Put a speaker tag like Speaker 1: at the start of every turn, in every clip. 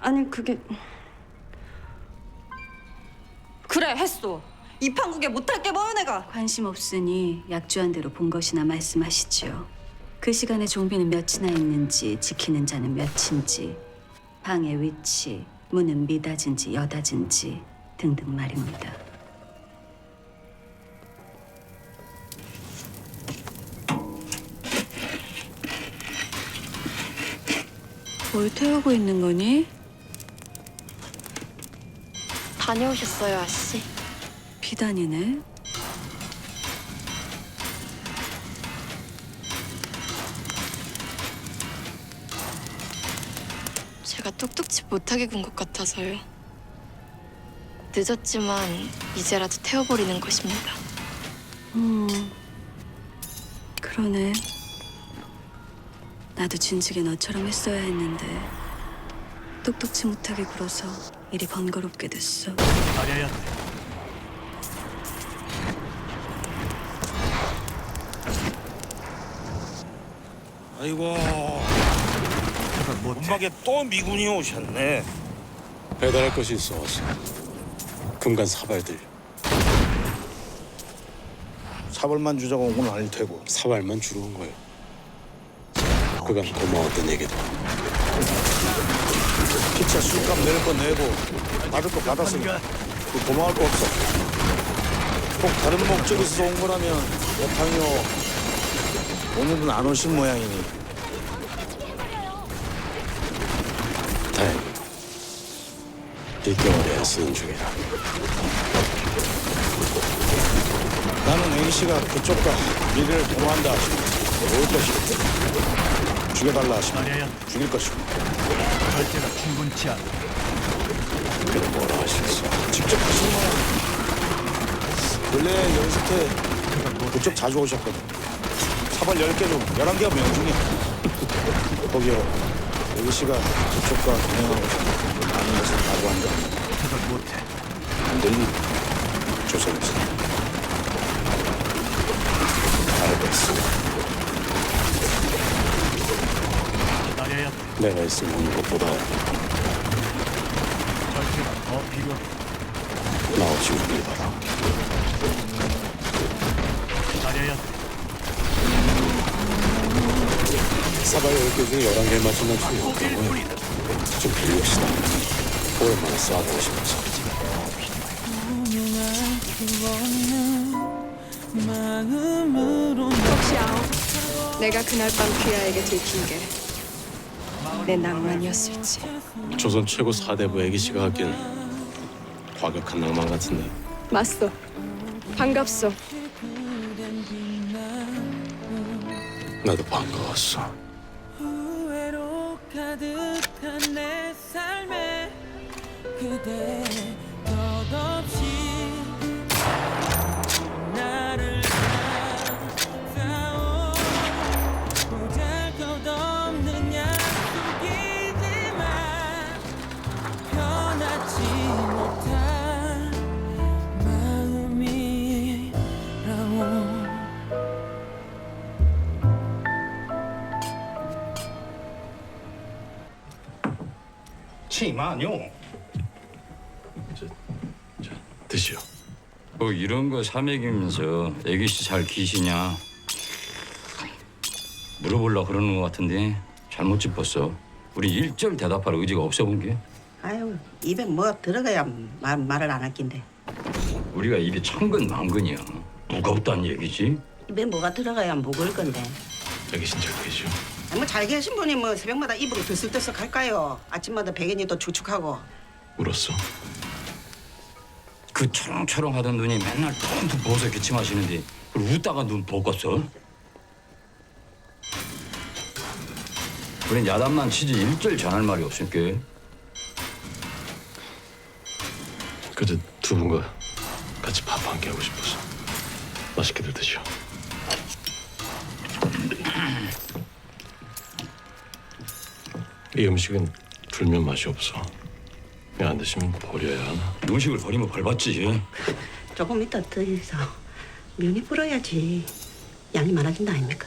Speaker 1: 아니 그게 그래 했어. 이 판국에 못할 게 뭐야 내가.
Speaker 2: 관심 없으니 약주한 대로 본 것이나 말씀하시지요. 그 시간에 종비는 몇이나 있는지 지키는 자는 몇인지 방의 위치, 문은 미닫인지 여닫인지 등등 말입니다. 뭘 태우고 있는 거니?
Speaker 3: 다녀오셨어요, 아씨?
Speaker 2: 비단이네.
Speaker 3: 제가 똑똑치 못하게 군 것 같아서요. 늦었지만 이제라도 태워버리는 것입니다.
Speaker 2: 음, 그러네. 나도 진즉에 너처럼 했어야 했는데 똑똑치 못하게 굴어서 일이 번거롭게 됐어.
Speaker 4: 가려야 돼.
Speaker 5: 아이고
Speaker 4: 못
Speaker 5: 음악에 또 미군이 오셨네
Speaker 6: 배달할 것이 있어 왔어. 금간 사발들
Speaker 5: 사벌만 주자고 온 건 아닐 테고
Speaker 6: 사발만 주러 온 거예요. 그간 고마웠던 얘기도
Speaker 5: 기차 술값 낼 거 내고 받을 거 받았으니까 그 고마울 거 없어. 꼭 다른 목적이 있어서 온 거라면 못하요. 오늘은 안 오신 모양이니.
Speaker 6: 다행히 1개월이야 쓰는 중이라.
Speaker 5: 나는 A씨가 그쪽과 미래를 도모한다 하시고 올 것이고 죽여달라
Speaker 4: 돼.
Speaker 5: 죽일 것이고
Speaker 4: 절제가 충분치 않아.
Speaker 6: 그럼 뭐라 하셨어?
Speaker 5: 직접 하신 거야 근래 연습회 그쪽 자주 오셨거든. 사발 10개 중 11개가 명중이야? 거기요. 여기 씨가 그쪽과 동행하고 많은 것을 각오한다.
Speaker 4: 그걸 못해.
Speaker 5: 안 들리 조선에서. 알겠어.
Speaker 4: 가려야 돼.
Speaker 6: 내가 있으면 것보다
Speaker 4: 절제가 더 필요해.
Speaker 6: 나 없이 우길 바라.
Speaker 4: 가려야 돼.
Speaker 6: 사발 10개 중에 11개를 맞추면 중요하다고요. 좀 빌립시다. 오랜만에 쏴보고 싶어서.
Speaker 7: 혹시 아오? 내가 그날 밤 귀하에게 들킨 게 내 낭만이었을지
Speaker 6: 조선 최고 사대부 애기씨가 하기엔 과격한 낭만 같은데.
Speaker 7: 맞소 반갑소
Speaker 6: 나도 반가웠어.
Speaker 8: 후회로 가득한 내 삶에 그대 덧없이
Speaker 5: 그렇지만요.
Speaker 6: 드시오.
Speaker 9: 뭐 이런 거 사먹이면서 애기씨 잘 키시냐 물어보려 그러는 것 같은데 잘못 짚었어. 우리 일절 대답할 의지가 없어 본 게.
Speaker 10: 아유 입에 뭐가 들어가야 말, 말을 안 할긴데
Speaker 9: 우리가 입이 천근 만근이야. 무겁다는 얘기지.
Speaker 10: 입에 뭐가 들어가야 먹을 건데
Speaker 6: 여기 신절 계시오.
Speaker 10: 아, 뭐잘 계신 분이 뭐 새벽마다 입으로 들썩들썩 할까요 아침마다 베개니 또 축축하고
Speaker 6: 울었어.
Speaker 9: 그 초롱초롱 하던 눈이 맨날 텅텅 부어서 기침하시는데 그걸 웃다가 눈 벗겼어 우린 야단만 치지 일절 전할 말이 없을게
Speaker 6: 그저 두 분과 같이 밥 한 끼 하고 싶어서 맛있게들 드시오. 이 음식은 불면 맛이 없어. 안 드시면 버려야 하나?
Speaker 9: 음식을 버리면 벌받지
Speaker 10: 조금 이따 더 해서 면이 불어야지 양이 많아진다 아닙니까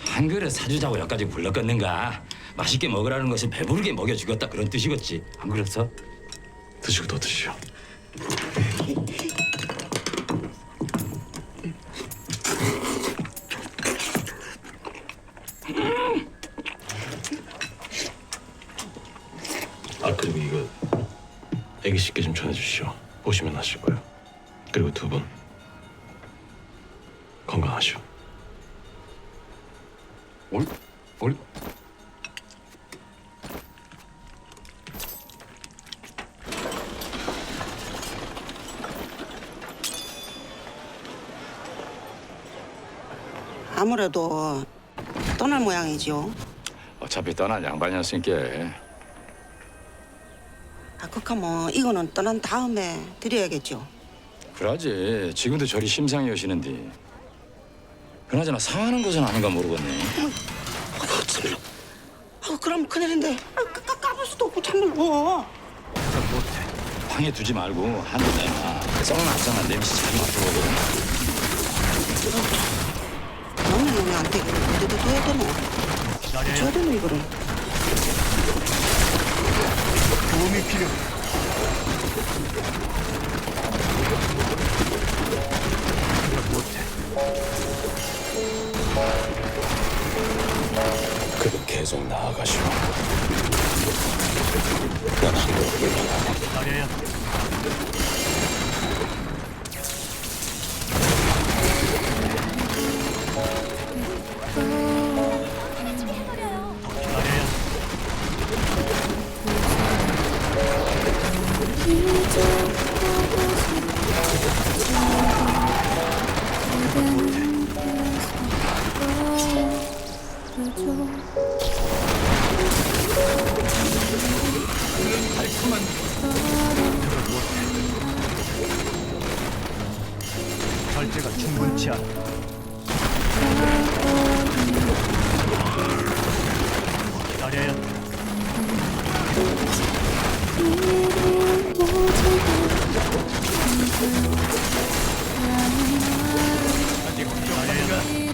Speaker 9: 한 그릇 사주자고 여기까지 불렀겠는가? 맛있게 먹으라는 것을 배부르게 먹여주겠다 그런 뜻이겠지. 안 그렇어?
Speaker 6: 드시고 더 드시오. 거예요. 그리고 두 분 건강하시오.
Speaker 9: 올, 올.
Speaker 10: 아무래도 떠날 모양이지요.
Speaker 9: 어차피 떠날 양반이었으니까.
Speaker 10: 아, 그하면 이거는 떠난 다음에 드려야겠죠.
Speaker 9: 그러지. 지금도 저리 심상히 여시는데. 그나저나 상하는 것은 아닌가 모르겠네.
Speaker 10: 아, 참나. 아, 그럼 큰일인데. 아, 까, 까, 까볼 수도 없고 참나.
Speaker 4: 해석 못해.
Speaker 9: 방에 두지 말고 한두 내놔. 썩은 앞상한 냄새 잘 맡아보거든.
Speaker 10: 너무 놈이 안 되게 어디다 둬야 되노? 줘야 되노 이거를.
Speaker 4: 도움이 필요해. 절제가 충분치 않아. 기다려야 돼. 아직 기다려야 돼.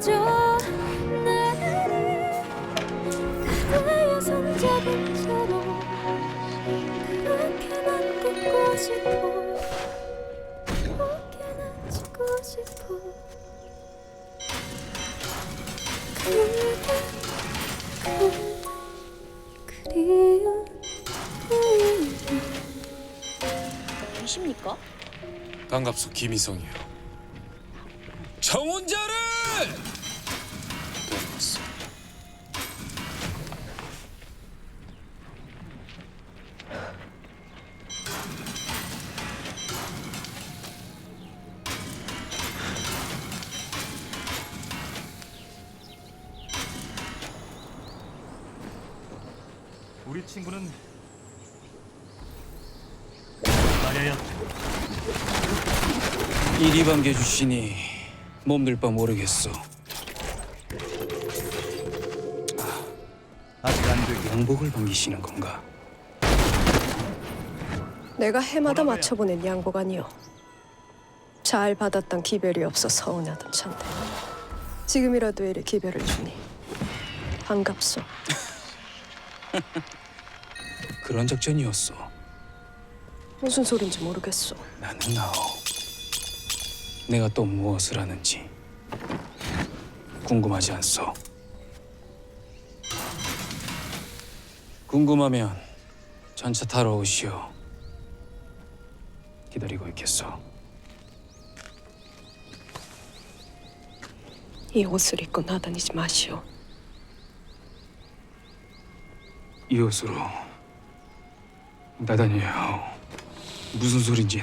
Speaker 11: 그저 나를 그대의 손잡은
Speaker 3: 계십니까?
Speaker 6: 반갑소 김희성이요. 정혼자를 데려왔어.
Speaker 4: 우리 친구는 돼.
Speaker 12: 이리 반겨주시니 몸둘 바 모르겠소.
Speaker 4: 아직 안 되게.
Speaker 12: 양복을 반기시는 건가?
Speaker 7: 내가 해마다 맞춰보낸 양복 아니요. 잘 받았던 기별이 없어 서운하던 찬데 지금이라도 이리 기별을 주니 반갑소.
Speaker 12: 그런 작전이었소.
Speaker 7: 무슨 소린지 모르겠소.
Speaker 12: 나는 아오. 내가 또 무엇을 하는지 궁금하지 않소. 궁금하면 전차 타러 오시오. 기다리고 있겠소.
Speaker 7: 이 옷을 입고 나다니지 마시오.
Speaker 12: 이 옷으로 나다녀야 하오. 무슨 소린진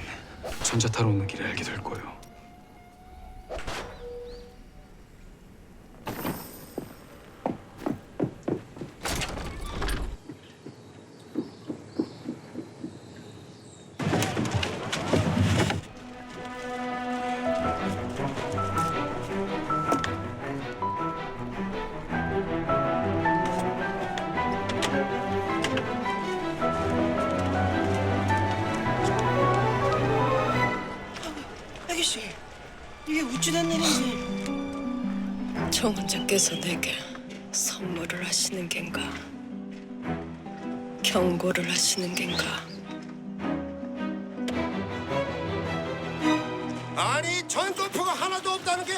Speaker 12: 전차 타러 오는 길에 알게 될 거요.
Speaker 13: 어찌된 일인지
Speaker 14: 정원자께서 내게 선물을 하시는 겐가? 경고를 하시는 겐가?
Speaker 15: 아니 전골표가 하나도 없다는 게